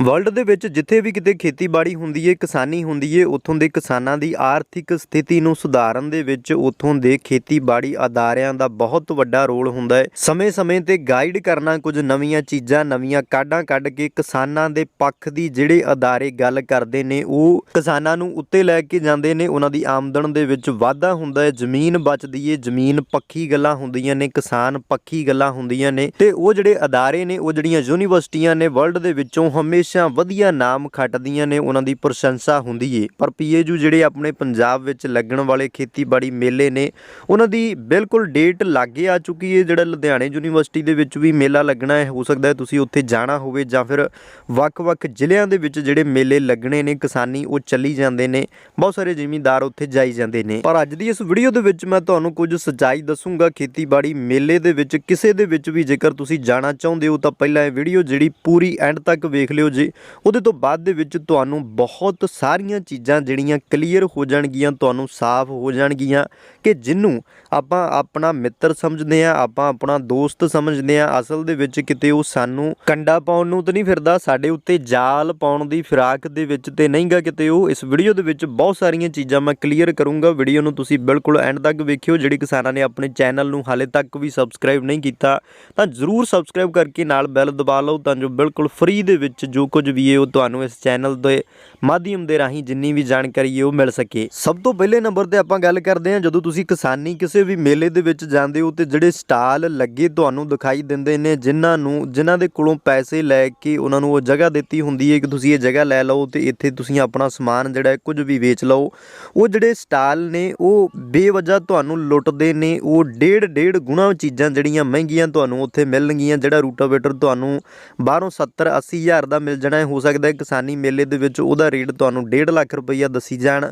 World ਦੇ ਵਿੱਚ ਜਿੱਥੇ ਵੀ ਕਿਤੇ ਖੇਤੀਬਾੜੀ ਹੁੰਦੀ ਏ, ਕਿਸਾਨੀ ਹੁੰਦੀ ਏ, ਉੱਥੋਂ ਦੇ ਕਿਸਾਨਾਂ ਦੀ ਆਰਥਿਕ ਸਥਿਤੀ ਨੂੰ ਸੁਧਾਰਨ ਦੇ ਵਿੱਚ ਉੱਥੋਂ ਦੇ ਖੇਤੀਬਾੜੀ ਅਦਾਰਿਆਂ ਦਾ ਬਹੁਤ ਵੱਡਾ ਰੋਲ ਹੁੰਦਾ ਹੈ ਸਮੇਂ-ਸਮੇਂ ਤੇ ਗਾਈਡ ਕਰਨਾ ਕੁਝ ਨਵੀਆਂ ਚੀਜ਼ਾਂ, ਨਵੀਆਂ ਕਾਢਾਂ ਕੱਢ ਕੇ ਕਿਸਾਨਾਂ ਦੇ ਪੱਖ ਦੀ ਜਿਹੜੇ ਅਦਾਰੇ ਗੱਲ ਕਰਦੇ ਨੇ, ਉਹ ਕਿਸਾਨਾਂ ਨੂੰ ਉੱਤੇ ਲੈ ਕੇ ਜਾਂਦੇ ਨੇ। ਉਹਨਾਂ ਦੀ ਆਮਦਨ ਦੇ ਵਿੱਚ ਵਾਧਾ ਹੁੰਦਾ ਹੈ ਜ਼ਮੀਨ ਬਚਦੀ ਏ, ਜ਼ਮੀਨ ਪੱਖੀ ਗੱਲਾਂ ਹੁੰਦੀਆਂ ਨੇ, ਕਿਸਾਨ ਪੱਖੀ ਗੱਲਾਂ ਹੁੰਦੀਆਂ ਨੇ ਤੇ ਉਹ ਜਿਹੜੇ ਅਦਾਰੇ ਨੇ, ਉਹ ਜਿਹੜੀਆਂ ਯੂਨੀਵਰਸਿਟੀਆਂ ਨੇ, ਵਰਲਡ ਦੇ ਵਿੱਚੋਂ ਹਮੇਸ਼ਾ ਵਧੀਆ ਨਾਮ ਖੱਟਦੀਆਂ ਨੇ, ਉਹਨਾਂ ਦੀ ਪ੍ਰਸ਼ੰਸਾ ਹੁੰਦੀ ਏ। ਪਰ ਪੀਏਯੂ ਜਿਹੜੇ ਆਪਣੇ ਪੰਜਾਬ ਵਿੱਚ ਲੱਗਣ ਵਾਲੇ ਖੇਤੀਬਾੜੀ ਮੇਲੇ ਨੇ, ਉਹਨਾਂ ਦੀ ਬਿਲਕੁਲ ਡੇਟ ਲਾਗੇ ਆ ਚੁੱਕੀ ਏ, ਜਿਹੜਾ ਲੁਧਿਆਣੇ ਯੂਨੀਵਰਸਿਟੀ ਦੇ ਵਿੱਚ ਵੀ ਮੇਲਾ ਲੱਗਣਾ ਹੈ। ਹੋ ਸਕਦਾ ਹੈ ਤੁਸੀਂ ਉੱਥੇ ਜਾਣਾ ਹੋਵੇ ਜਾਂ ਫਿਰ ਵੱਖ-ਵੱਖ ਜ਼ਿਲ੍ਹਿਆਂ ਦੇ ਵਿੱਚ ਜਿਹੜੇ ਮੇਲੇ ਲੱਗਣੇ ਨੇ, ਕਿਸਾਨੀ ਉਹ ਚੱਲੀ ਜਾਂਦੇ ਨੇ, ਬਹੁਤ ਸਾਰੇ ਜ਼ਿਮੀਂਦਾਰ ਉੱਥੇ ਜਾਈ ਜਾਂਦੇ ਨੇ। ਪਰ ਅੱਜ ਦੀ ਇਸ ਵੀਡੀਓ ਦੇ ਵਿੱਚ ਮੈਂ ਤੁਹਾਨੂੰ ਕੁਝ ਸੱਚਾਈ ਦੱਸੂੰਗਾ, ਖੇਤੀਬਾੜੀ ਮੇਲੇ ਦੇ ਵਿੱਚ, ਕਿਸੇ ਦੇ ਵਿੱਚ ਵੀ ਜੇਕਰ ਤੁਸੀਂ ਜਾਣਾ ਚਾਹੁੰਦੇ ਹੋ, ਤਾਂ ਪਹਿਲਾਂ ਇਹ ਵੀਡੀਓ ਜਿਹੜੀ ਪੂਰੀ ਐਂਡ ਤੱਕ ਵੇਖ ਲਿਓ ਜੇ ਉਹਦੇ ਤੋਂ ਬਾਅਦ ਦੇ ਵਿੱਚ ਤੁਹਾਨੂੰ ਬਹੁਤ ਸਾਰੀਆਂ ਚੀਜ਼ਾਂ ਜਿਹੜੀਆਂ ਕਲੀਅਰ ਹੋ ਜਾਣਗੀਆਂ, ਤੁਹਾਨੂੰ ਸਾਫ਼ ਹੋ ਜਾਣਗੀਆਂ ਕਿ ਜਿੰਨੂੰ ਆਪਾਂ ਆਪਣਾ ਮਿੱਤਰ ਸਮਝਦੇ ਆ ਆਪਾਂ ਆਪਣਾ ਦੋਸਤ ਸਮਝਦੇ ਆ ਅਸਲ ਦੇ ਵਿੱਚ ਕਿਤੇ ਉਹ ਸਾਨੂੰ ਕੰਡਾ ਪਾਉਣ ਨੂੰ ਤਾਂ ਨਹੀਂ ਫਿਰਦਾ, ਸਾਡੇ ਉੱਤੇ ਜਾਲ ਪਾਉਣ ਦੀ ਫਿਰਾਕ ਦੇ ਵਿੱਚ ਤੇ ਨਹੀਂਗਾ ਕਿਤੇ ਉਹ। ਇਸ ਵੀਡੀਓ ਦੇ ਵਿੱਚ ਬਹੁਤ ਸਾਰੀਆਂ ਚੀਜ਼ਾਂ ਮੈਂ ਕਲੀਅਰ ਕਰੂੰਗਾ। ਵੀਡੀਓ ਨੂੰ ਤੁਸੀਂ ਬਿਲਕੁਲ ਐਂਡ ਤੱਕ ਵੇਖਿਓ, ਜਿਹੜੀ ਕਿਸਾਨਾਂ ਨੇ ਆਪਣੇ ਚੈਨਲ ਨੂੰ ਹਾਲੇ ਤੱਕ ਵੀ ਸਬਸਕ੍ਰਾਈਬ ਨਹੀਂ ਕੀਤਾ, ਤਾਂ ਜ਼ਰੂਰ ਸਬਸਕ੍ਰਾਈਬ ਕਰਕੇ ਨਾਲ ਬੈਲ ਦਬਾ ਲਓ, ਤਾਂ ਜੋ ਬਿਲਕੁਲ ਫ੍ਰੀ ਦੇ ਵਿੱਚ ਜੋ ਕੁਝ ਵੀ ਹੈ ਉਹ ਤੁਹਾਨੂੰ ਇਸ ਚੈਨਲ ਦੇ ਮਾਧਿਅਮ ਦੇ ਰਾਹੀਂ ਜਿੰਨੀ ਵੀ ਜਾਣਕਾਰੀ ਹੈ ਉਹ ਮਿਲ ਸਕੇ। ਸਭ ਤੋਂ ਪਹਿਲੇ ਨੰਬਰ ਤੇ ਆਪਾਂ ਗੱਲ ਕਰਦੇ ਹਾਂ, ਜਦੋਂ ਤੁਸੀਂ ਕਿਸਾਨੀ ਕਿਸੇ ਵੀ ਮੇਲੇ ਦੇ ਵਿੱਚ ਜਾਂਦੇ ਹੋ ਤੇ ਜਿਹੜੇ ਸਟਾਲ ਲੱਗੇ ਤੁਹਾਨੂੰ ਦਿਖਾਈ ਦਿੰਦੇ ਨੇ, ਜਿਨ੍ਹਾਂ ਨੂੰ, ਜਿਨ੍ਹਾਂ ਦੇ ਕੋਲੋਂ ਪੈਸੇ ਲੈ ਕੇ ਉਹਨਾਂ ਨੂੰ ਉਹ ਜਗ੍ਹਾ ਦਿੱਤੀ ਹੁੰਦੀ ਹੈ ਕਿ ਤੁਸੀਂ ਇਹ ਜਗ੍ਹਾ ਲੈ ਲਓ ਤੇ ਇੱਥੇ ਤੁਸੀਂ ਆਪਣਾ ਸਮਾਨ ਜਿਹੜਾ ਕੁਝ ਵੀ ਵੇਚ ਲਓ। ਉਹ ਜਿਹੜੇ ਸਟਾਲ ਨੇ, ਉਹ ਬੇਵਜ੍ਹਾ ਤੁਹਾਨੂੰ ਲੁੱਟਦੇ ਨੇ, ਉਹ ਡੇਢ ਡੇਢ ਗੁਣਾ ਚੀਜ਼ਾਂ ਜਿਹੜੀਆਂ ਮਹਿੰਗੀਆਂ ਤੁਹਾਨੂੰ ਉੱਥੇ ਮਿਲਣਗੀਆਂ, ਜਿਹੜਾ ਰੂਟਾਵੇਟਰ ਤੁਹਾਨੂੰ ਬਾਹਰੋਂ 70 80 ਹਜ਼ਾਰ ਦਾ ਮਿਲ ਜਾਣਾ ਹੋ ਸਕਦਾ ਕਿਸਾਨੀ ਮੇਲੇ ਦੇ ਵਿੱਚ ਉਹਦਾ ਰੇਟ ਤੁਹਾਨੂੰ 1.5 ਲੱਖ ਰੁਪਈਆ ਦੱਸੀ ਜਾਣ।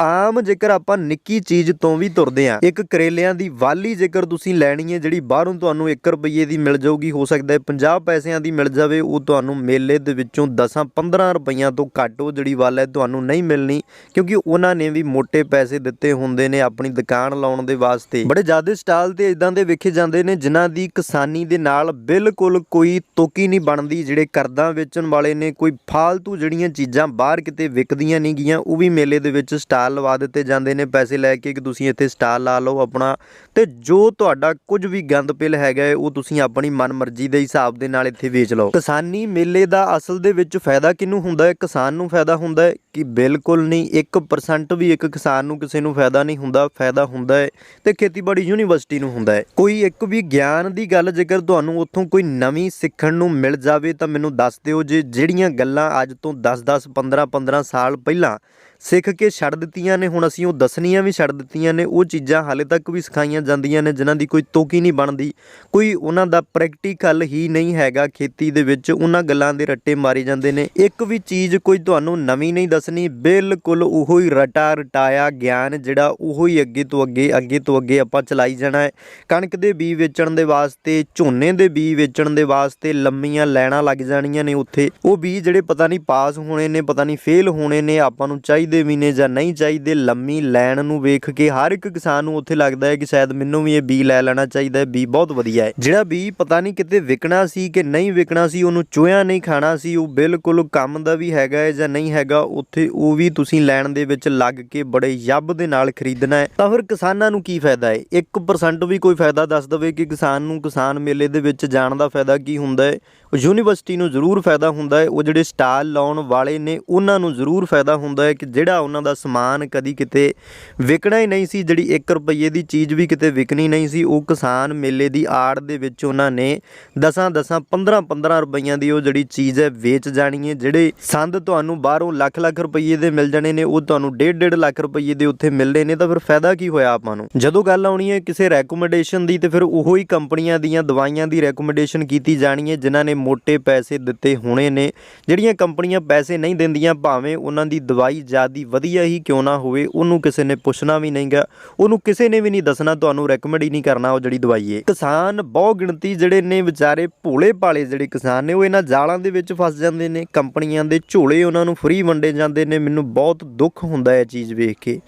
ਆਮ ਜੇਕਰ ਆਪਾਂ ਨਿੱਕੀ ਚੀਜ਼ ਤੋਂ ਵੀ ਤੁਰਦੇ ਆ ਇੱਕ ਕਰੇਲਿਆਂ ਦੀ ਵਾਲੀ ਜੇਕਰ ਤੁਸੀਂ ਲੈਣੀ ਹੈ, ਜਿਹੜੀ ਬਾਹਰੋਂ ਤੁਹਾਨੂੰ 1 ਰੁਪਈਏ ਦੀ ਮਿਲ ਜਾਊਗੀ, ਹੋ ਸਕਦਾ ਹੈ 50 ਪੈਸਿਆਂ ਦੀ ਮਿਲ ਜਾਵੇ, ਉਹ ਤੁਹਾਨੂੰ ਮੇਲੇ ਦੇ ਵਿੱਚੋਂ 10 15 ਰੁਪਈਆਂ ਤੋਂ ਘੱਟ ਉਹ ਜਿਹੜੀ ਵੱਲ ਹੈ ਤੁਹਾਨੂੰ ਨਹੀਂ ਮਿਲਣੀ, ਕਿਉਂਕਿ ਉਹਨਾਂ ਨੇ ਵੀ ਮੋٹے ਪੈਸੇ ਦਿੱਤੇ ਹੁੰਦੇ ਨੇ ਆਪਣੀ ਦੁਕਾਨ ਲਾਉਣ ਦੇ ਵਾਸਤੇ। ਬੜੇ ਜ਼ਿਆਦਾ ਸਟਾਲ ਤੇ ਇਦਾਂ ਦੇ ਵੇਖੇ ਜਾਂਦੇ ਨੇ, ਜਿਨ੍ਹਾਂ ਦੀ ਕਿਸਾਨੀ ਦੇ ਨਾਲ ਬਿਲਕੁਲ ਕੋਈ ਤੋਕੀ ਨਹੀਂ ਬਣਦੀ, ਜਿਹੜੇ ਕਰਦਾਂ ਵੇਚਣ ਵਾਲੇ ਨੇ ਕੋਈ ਫਾਲਤੂ ਜਿਹੜੀਆਂ ਚੀਜ਼ਾਂ ਬਾਹਰ ਕਿਤੇ ਵਿਕਦੀਆਂ ਨਹੀਂ ਗੀਆਂ ਉਹ ਵੀ ਮੇਲੇ ਦੇ ਵਿੱਚ ਸਟਾਲ ਲਵਾ ਦਿੱਤੇ ਜਾਂਦੇ ਨੇ ਪੈਸੇ ਲੈ ਕੇ ਕਿ ਤੁਸੀਂ ਇੱਥੇ ਸਟਾਲ ਲਾ ਲਓ ਆਪਣਾ। ਤੇ ਜੋ ਤੁਹਾਡਾ ਕੁਝ ਵੀ ਗੰਦ ਪਿਲ ਹੈਗਾ ਹੈ, ਉਹ ਤੁਸੀਂ ਆਪਣੀ ਮਨਮਰਜ਼ੀ ਦੇ ਹਿਸਾਬ ਦੇ ਨਾਲ ਇੱਥੇ ਵੇਚ ਲਓ। ਕਿਸਾਨੀ ਮੇਲੇ ਦਾ ਅਸਲ ਦੇ ਵਿੱਚ ਫਾਇਦਾ ਕਿਹਨੂੰ ਹੁੰਦਾ ਹੈ? ਕਿਸਾਨ ਨੂੰ ਫਾਇਦਾ ਹੁੰਦਾ ਹੈ ਕਿ ਬਿਲਕੁਲ ਨਹੀਂ 1% ਵੀ ਇੱਕ ਕਿਸਾਨ ਨੂੰ ਕਿਸੇ ਨੂੰ ਫਾਇਦਾ ਨਹੀਂ ਹੁੰਦਾ ਫਾਇਦਾ ਹੁੰਦਾ ਹੈ ਤੇ ਖੇਤੀਬਾੜੀ ਯੂਨੀਵਰਸਿਟੀ ਨੂੰ ਹੁੰਦਾ ਹੈ। ਕੋਈ ਇੱਕ ਵੀ ਗਿਆਨ ਦੀ ਗੱਲ ਜੇਕਰ ਤੁਹਾਨੂੰ ਉੱਥੋਂ ਕੋਈ ਨਵੀਂ ਸਿੱਖਣ ਨੂੰ ਮਿਲ ਜਾਵੇ ਤਾਂ ਮੈਨੂੰ ਦੱਸ ਦਿਓ ਜੇ ਜਿਹੜੀਆਂ ਗੱਲਾਂ ਅੱਜ ਤੋਂ 10-10 15-15 ਸਾਲ ਪਹਿਲਾਂ ਸਿੱਖ ਕੇ ਛੱਡ ਦਿੱਤੀਆਂ ਨੇ, ਹੁਣ ਅਸੀਂ ਉਹ ਦੱਸਣੀਆਂ ਵੀ ਛੱਡ ਦਿੱਤੀਆਂ ਨੇ, ਉਹ ਚੀਜ਼ਾਂ ਹਾਲੇ ਤੱਕ ਵੀ ਸਿਖਾਈਆਂ ਜਾਂਦੀਆਂ ਨੇ, ਜਿਨ੍ਹਾਂ ਦੀ ਕੋਈ ਤੋਕੀ ਨਹੀਂ ਬਣਦੀ। ਕੋਈ ਉਹਨਾਂ ਦਾ ਪ੍ਰੈਕਟੀਕਲ ਹੀ ਨਹੀਂ ਹੈਗਾ ਖੇਤੀ ਦੇ ਵਿੱਚ, ਉਹਨਾਂ ਗੱਲਾਂ ਦੇ ਰੱਟੇ ਮਾਰੇ ਜਾਂਦੇ ਨੇ। ਇੱਕ ਵੀ ਚੀਜ਼ ਕੋਈ ਤੁਹਾਨੂੰ ਨਵੀਂ ਨਹੀਂ ਦੱਸਣੀ, ਬਿਲਕੁਲ ਉਹੋ ਹੀ ਰਟਾ ਰਟਾਇਆ ਗਿਆਨ ਜਿਹੜਾ ਉਹੋ ਹੀ ਅੱਗੇ ਤੋਂ ਅੱਗੇ ਅੱਗੇ ਤੋਂ ਅੱਗੇ ਆਪਾਂ ਚਲਾਈ ਜਾਣਾ ਹੈ। ਕਣਕ ਦੇ ਬੀਜ ਵੇਚਣ ਦੇ ਵਾਸਤੇ, ਝੋਨੇ ਦੇ ਬੀਜ ਵੇਚਣ ਦੇ ਵਾਸਤੇ ਲੰਮੀਆਂ ਲਾਈਨਾਂ ਲੱਗ ਜਾਣੀਆਂ ਨੇ ਉੱਥੇ। ਉਹ ਬੀਜ ਜਿਹੜੇ ਪਤਾ ਨਹੀਂ ਪਾਸ ਹੋਣੇ ਨੇ, ਪਤਾ ਨਹੀਂ ਫੇਲ ਹੋਣੇ ਨੇ, ਆਪਾਂ ਨੂੰ ਚਾਹੀਦੇ ਵੀ ਨੇ ਜਾਂ ਨਹੀਂ ਚਾਹੀਦੇ, ਲੰਮੀ ਲਾਈਨ ਨੂੰ ਵੇਖ ਕੇ ਹਰ ਇੱਕ ਕਿਸਾਨ ਨੂੰ ਉੱਥੇ ਲੱਗਦਾ ਹੈ ਕਿ ਸ਼ਾਇਦ ਮੈਨੂੰ ਵੀ ਇਹ ਬੀਜ ਲੈ ਲੈਣਾ ਚਾਹੀਦਾ ਹੈ ਬੀਜ ਬਹੁਤ ਵਧੀਆ ਹੈ। ਜਿਹੜਾ ਬੀਜ ਪਤਾ ਨਹੀਂ ਕਿਤੇ ਵਿਕਣਾ ਸੀ ਕਿ ਨਹੀਂ ਵਿਕਣਾ ਸੀ, ਉਹਨੂੰ ਚੋਇਆ ਨਹੀਂ ਖਾਣਾ ਸੀ, ਉਹ ਬਿਲਕੁਲ ਕੰਮ ਦਾ ਵੀ ਹੈਗਾ ਹੈ ਜਾਂ ਨਹੀਂ ਹੈਗਾ, ਉੱਥੇ ਉਹ ਵੀ ਤੁਸੀਂ ਲੈਣ ਦੇ ਵਿੱਚ ਲੱਗ ਕੇ ਬੜੇ ਯੱਬ ਦੇ ਨਾਲ ਖਰੀਦਣਾ ਹੈ। ਤਾਂ ਫਿਰ ਕਿਸਾਨਾਂ ਨੂੰ ਕੀ ਫਾਇਦਾ ਹੈ? 1% ਵੀ ਕੋਈ ਫਾਇਦਾ ਦੱਸ ਦਵੇ ਕਿ ਕਿਸਾਨ ਨੂੰ ਕਿਸਾਨ ਮੇਲੇ ਦੇ ਵਿੱਚ ਜਾਣ ਦਾ ਫਾਇਦਾ ਕੀ ਹੁੰਦਾ ਹੈ? ਯੂਨੀਵਰਸਿਟੀ ਨੂੰ ਜ਼ਰੂਰ ਫਾਇਦਾ ਹੁੰਦਾ ਹੈ। ਉਹ ਜਿਹੜੇ ਸਟਾਲ ਲਾਉਣ ਵਾਲੇ ਨੇ, ਉਹਨਾਂ ਨੂੰ ਜ਼ਰੂਰ ਫਾਇਦਾ ਹੁੰਦਾ ਹੈ ਕਿ ਜਿਹੜਾ ਉਹਨਾਂ ਦਾ ਸਮਾਨ ਕਦੀ ਕਿਤੇ ਵਿਕਣਾ ਹੀ ਨਹੀਂ ਸੀ, ਜਿਹੜੀ 1 ਰੁਪਏ ਦੀ ਚੀਜ਼ ਵੀ ਕਿਤੇ ਵਿਕਣੀ ਨਹੀਂ ਸੀ, ਉਹ ਕਿਸਾਨ ਮੇਲੇ ਦੀ ਆੜ ਦੇ ਵਿੱਚ ਉਹਨਾਂ ਨੇ 10 10 15 15 ਰੁਪਈਆਂ ਦੀ ਉਹ ਜਿਹੜੀ ਚੀਜ਼ ਹੈ ਵੇਚ ਜਾਣੀ ਹੈ। ਜਿਹੜੇ ਸੰਦ ਤੁਹਾਨੂੰ ਬਾਹਰੋਂ ਲੱਖ ਲੱਖ ਰੁਪਈਏ ਦੇ ਮਿਲ ਜਾਣੇ ਨੇ, ਉਹ ਤੁਹਾਨੂੰ ਡੇਢ ਡੇਢ ਲੱਖ ਰੁਪਈਏ ਦੇ ਉੱਥੇ ਮਿਲਣੇ ਨੇ। ਤਾਂ ਫਿਰ ਫਾਇਦਾ ਕੀ ਹੋਇਆ ਆਪਾਂ ਨੂੰ? ਜਦੋਂ ਗੱਲ ਆਉਣੀ ਹੈ, ਕਿਸੇ ਰეკਮੈਂਡੇਸ਼ਨ ਦੀ ਤੇ ਫਿਰ ਉਹੋ ਹੀ ਕੰਪਨੀਆਂ ਦੀਆਂ ਦਵਾਈਆਂ ਦੀ ਰეკਮੈਂਡੇਸ਼ਨ ਕੀਤੀ ਜਾਣੀ ਹੈ, ਜਿਨ੍ਹਾਂ ਨੇ ਮੋٹے ਪੈਸੇ ਦਿੱਤੇ ਹੋਣੇ ਨੇ। ਜਿਹੜੀਆਂ ਕੰਪਨੀਆਂ ਪੈਸੇ ਨਹੀਂ ਦਿੰਦੀਆਂ, ਭਾਵੇਂ ਉਹਨਾਂ ਦੀ ਦਵਾਈ ਜਿਆਦੀ ਵਧੀਆ ਹੀ ਕਿਉਂ ਨਾ ਹੋਵੇ, ਉਹਨੂੰ ਕਿਸੇ ਨੇ ਪੁੱਛਣਾ ਵੀ ਨਹੀਂਗਾ। ਉਹਨੂੰ ਕਿਸੇ ਨੇ ਵੀ ਨਹੀਂ ਦੱਸਣਾ, ਤੁਹਾਨੂੰ ਰეკਮੈਂਡ ਹੀ ਨਹੀਂ ਕਰਨਾ ਉਹ ਜਿਹੜੀ ਦਵਾਈ ਏ। ਕਿਸਾਨ ਬਹੁ ਗਿਣਤੀ ਜਿਹੜੇ ਨੇ ਵਿਚਾਰੇ ਭੋਲੇ ਭਾਲੇ ਜਿਹੜੇ ਕਿਸਾਨ ਨੇ, ਉਹ ਇਹਨਾਂ ਜਾਲਾਂ ਦੇ ਵਿੱਚ ਫਸ ਜਾਂਦੇ ਨੇ। ਕੰਪਨੀਆਂ ਦੇ ਝੋਲੇ ਉਹਨਾਂ ਨੂੰ ਫ੍ਰੀ ਵੰਡੇ ਜਾਂਦੇ ਨੇ। ਮੈਨੂੰ ਬਹੁਤ ਦੁੱਖ ਹੁੰਦਾ ਹੈ ਚੀਜ਼ ਵੇਖ ਕੇ।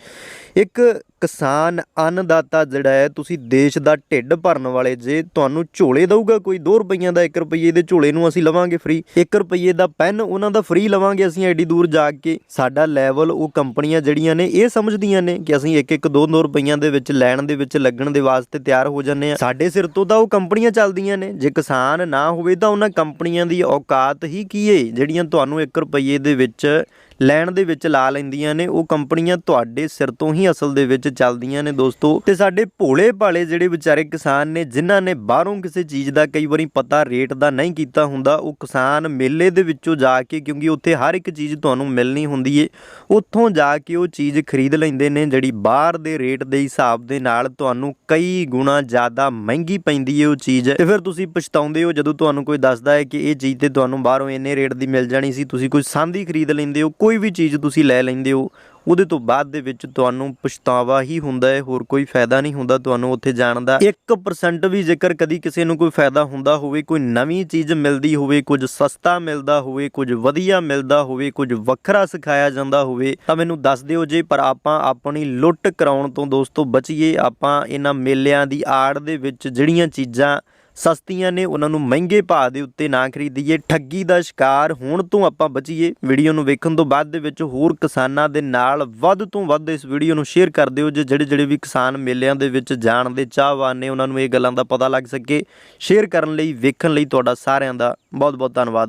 ਇੱਕ ਕਿਸਾਨ ਅੰਨਦਾਤਾ ਜਿਹੜਾ ਹੈ, ਤੁਸੀਂ ਦੇਸ਼ ਦਾ ਢਿੱਡ ਭਰਨ ਵਾਲੇ ਜੇ ਤੁਹਾਨੂੰ ਝੋਲੇ ਦਊਗਾ ਕੋਈ 2 ਰੁਪਈਆਂ ਦਾ 1 ਰੁਪਈਏ ਦੇ ਝੋਲੇ ਨੂੰ ਅਸੀਂ ਲਵਾਂਗੇ ਫ੍ਰੀ 1 ਰੁਪਈਏ ਦਾ ਪੈਨ ਉਹਨਾਂ ਦਾ ਫ੍ਰੀ ਲਵਾਂਗੇ ਅਸੀਂ ਐਡੀ ਦੂਰ ਜਾ ਕੇ। ਸਾਡਾ ਲੈਵਲ ਉਹ ਕੰਪਨੀਆਂ ਜਿਹੜੀਆਂ ਨੇ, ਇਹ ਸਮਝਦੀਆਂ ਨੇ ਕਿ ਅਸੀਂ 1 1 2 2 ਰੁਪਈਆਂ ਦੇ ਵਿੱਚ, ਲੈਣ ਦੇ ਵਿੱਚ, ਲੱਗਣ ਦੇ ਵਾਸਤੇ ਤਿਆਰ ਹੋ ਜਾਂਦੇ ਆ ਸਾਡੇ ਸਿਰ ਤੋਂ ਤਾਂ ਉਹ ਕੰਪਨੀਆਂ ਚੱਲਦੀਆਂ ਨੇ। ਜੇ ਕਿਸਾਨ ਨਾ ਹੋਵੇ ਤਾਂ ਉਹਨਾਂ ਕੰਪਨੀਆਂ ਦੀ ਔਕਾਤ ਹੀ ਕੀ ਏ? ਜਿਹੜੀਆਂ ਤੁਹਾਨੂੰ 1 ਰੁਪਈਏ ਦੇ ਵਿੱਚ, ਲੈਣ ਦੇ ਵਿੱਚ ਲਾ ਲੈਂਦੀਆਂ ਨੇ, ਉਹ ਕੰਪਨੀਆਂ ਤੁਹਾਡੇ ਸਿਰ ਤੋਂ ਹੀ ਅਸਲ ਦੇ ਵਿੱਚ ਚੱਲਦੀਆਂ ਨੇ ਦੋਸਤੋ। ਤੇ ਸਾਡੇ ਭੋਲੇ ਭਾਲੇ ਜਿਹੜੇ ਵਿਚਾਰੇ ਕਿਸਾਨ ਨੇ, ਜਿਨ੍ਹਾਂ ਨੇ ਬਾਹਰੋਂ ਕਿਸੇ ਚੀਜ਼ ਦਾ ਕਈ ਵਾਰੀ ਪਤਾ ਰੇਟ ਦਾ ਨਹੀਂ ਕੀਤਾ ਹੁੰਦਾ, ਉਹ ਕਿਸਾਨ ਮੇਲੇ ਦੇ ਵਿੱਚੋਂ ਜਾ ਕੇ, ਕਿਉਂਕਿ ਉੱਥੇ ਹਰ ਇੱਕ ਚੀਜ਼ ਤੁਹਾਨੂੰ ਮਿਲਣੀ ਹੁੰਦੀ ਏ, ਉੱਥੋਂ ਜਾ ਕੇ ਉਹ ਚੀਜ਼ ਖਰੀਦ ਲੈਂਦੇ ਨੇ, ਜਿਹੜੀ ਬਾਹਰ ਦੇ ਰੇਟ ਦੇ ਹਿਸਾਬ ਦੇ ਨਾਲ ਤੁਹਾਨੂੰ ਕਈ ਗੁਣਾ ਜ਼ਿਆਦਾ ਮਹਿੰਗੀ ਪੈਂਦੀ ਏ ਉਹ ਚੀਜ਼। ਤੇ ਫਿਰ ਤੁਸੀਂ ਪਛਤਾਉਂਦੇ ਹੋ, ਜਦੋਂ ਤੁਹਾਨੂੰ ਕੋਈ ਦੱਸਦਾ ਹੈ ਕਿ ਇਹ ਚੀਜ਼ ਤੇ ਤੁਹਾਨੂੰ ਬਾਹਰੋਂ ਇੰਨੇ ਰੇਟ ਦੀ ਮਿਲ ਜਾਣੀ ਸੀ, ਤੁਸੀਂ ਕੋਈ ਸੰਦੀ ਖਰੀਦ ਲੈਂਦੇ ਹੋ, ਕੋਈ ਵੀ ਚੀਜ਼ ਤੁਸੀਂ ਲੈ ਲੈਂਦੇ ਹੋ ਉਹਦੇ ਤੋਂ ਬਾਅਦ ਦੇ ਵਿੱਚ ਤੁਹਾਨੂੰ ਪਛਤਾਵਾ ਹੀ ਹੁੰਦਾ ਹੈ, ਹੋਰ ਕੋਈ ਫਾਇਦਾ ਨਹੀਂ ਹੁੰਦਾ ਤੁਹਾਨੂੰ ਉੱਥੇ ਜਾਣ ਦਾ। 1% ਵੀ ਜੇਕਰ ਕਦੀ ਕਿਸੇ ਨੂੰ ਕੋਈ ਫਾਇਦਾ ਹੁੰਦਾ ਹੋਵੇ, ਕੋਈ ਨਵੀਂ ਚੀਜ਼ ਮਿਲਦੀ ਹੋਵੇ, ਕੁਝ ਸਸਤਾ ਮਿਲਦਾ ਹੋਵੇ, ਕੁਝ ਵਧੀਆ ਮਿਲਦਾ ਹੋਵੇ, ਕੁਝ ਵੱਖਰਾ ਸਿਖਾਇਆ ਜਾਂਦਾ ਹੋਵੇ, ਤਾਂ ਮੈਨੂੰ ਦੱਸ ਦਿਓ ਜੇ, ਪਰ ਆਪਾਂ ਆਪਣੀ ਲੁੱਟ ਕਰਾਉਣ ਤੋਂ ਦੋਸਤੋ ਬਚੀਏ, ਆਪਾਂ ਇਹਨਾਂ ਮੇਲਿਆਂ ਦੀ ਆੜ ਦੇ ਵਿੱਚ ਜਿਹੜੀਆਂ ਚੀਜ਼ਾਂ ਸਸਤੀਆਂ ਨੇ ਉਹਨਾਂ ਨੂੰ ਮਹਿੰਗੇ ਭਾਅ ਦੇ ਉੱਤੇ ਨਾ ਖਰੀਦੀਏ। ਠੱਗੀ ਦਾ ਸ਼ਿਕਾਰ ਹੋਣ ਤੋਂ ਆਪਾਂ ਬਚੀਏ। ਵੀਡੀਓ ਨੂੰ ਵੇਖਣ ਤੋਂ ਬਾਅਦ ਦੇ ਵਿੱਚ ਹੋਰ ਕਿਸਾਨਾਂ ਦੇ ਨਾਲ ਵੱਧ ਤੋਂ ਵੱਧ ਇਸ ਵੀਡੀਓ ਨੂੰ ਸ਼ੇਅਰ ਕਰ ਦਿਓ ਜੇ ਜਿਹੜੇ ਜਿਹੜੇ ਵੀ ਕਿਸਾਨ ਮੇਲਿਆਂ ਦੇ ਵਿੱਚ ਜਾਣ ਦੇ ਚਾਹਵਾਨ ਨੇ, ਉਹਨਾਂ ਨੂੰ ਇਹ ਗੱਲਾਂ ਦਾ ਪਤਾ ਲੱਗ ਸਕੇ। ਸ਼ੇਅਰ ਕਰਨ ਲਈ, ਵੇਖਣ ਲਈ ਤੁਹਾਡਾ ਸਾਰਿਆਂ ਦਾ ਬਹੁਤ ਬਹੁਤ ਧੰਨਵਾਦ।